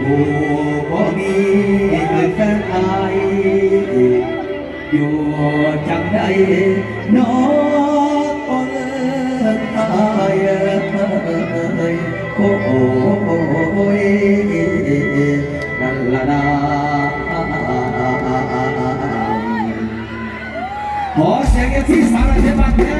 อยู่บ่มีเงินแฟนไายอยู่จังใดน้องบ่เลิกตายโอ้โอ้ยนั่นละนาขอเสียงที่สารเทพบัณฑิ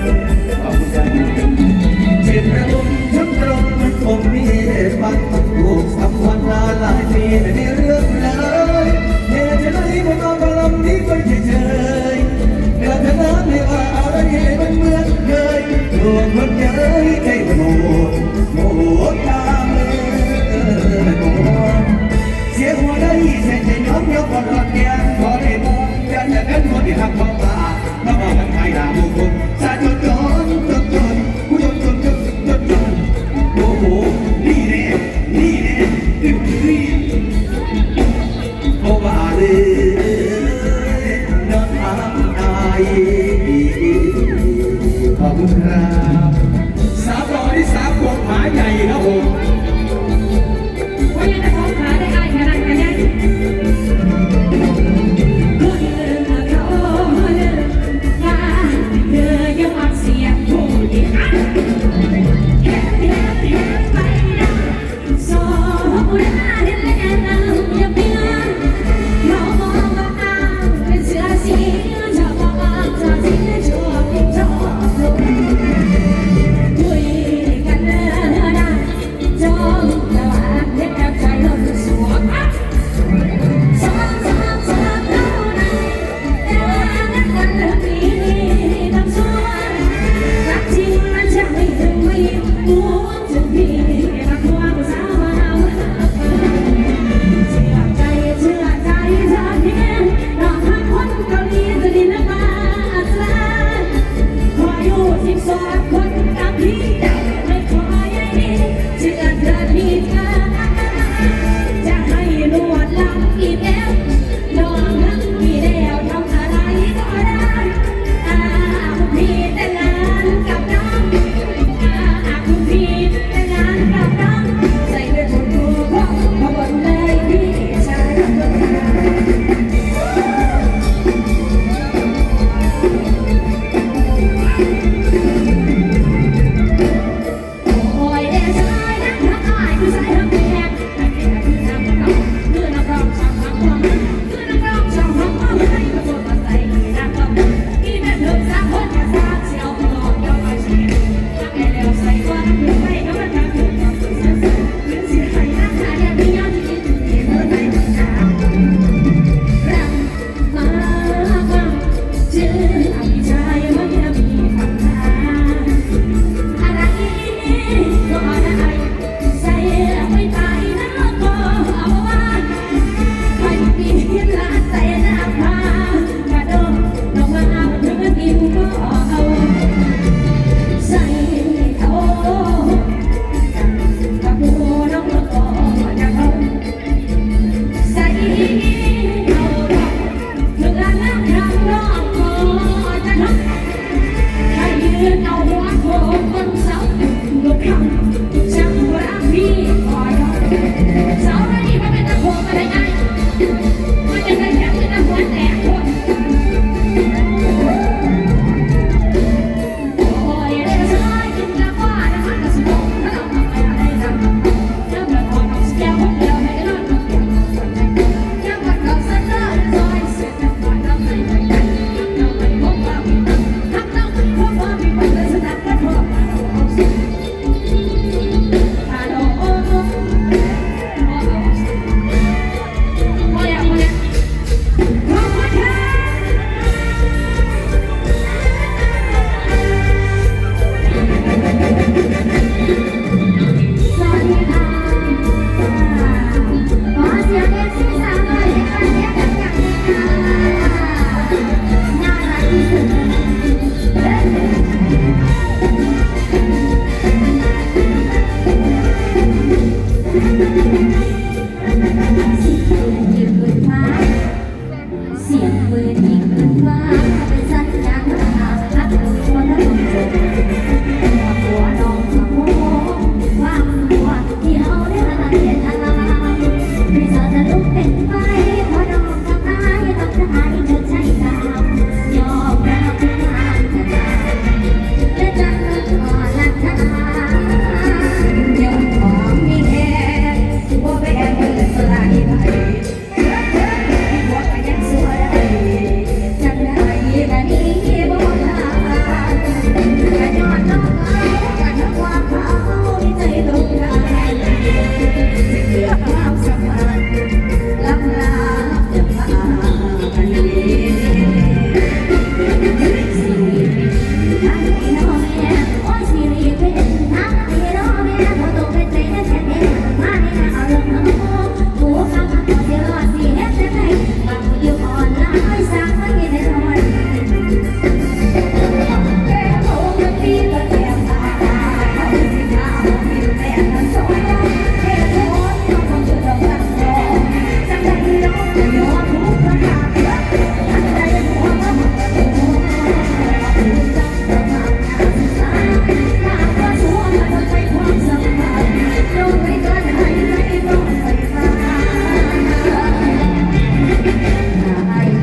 away.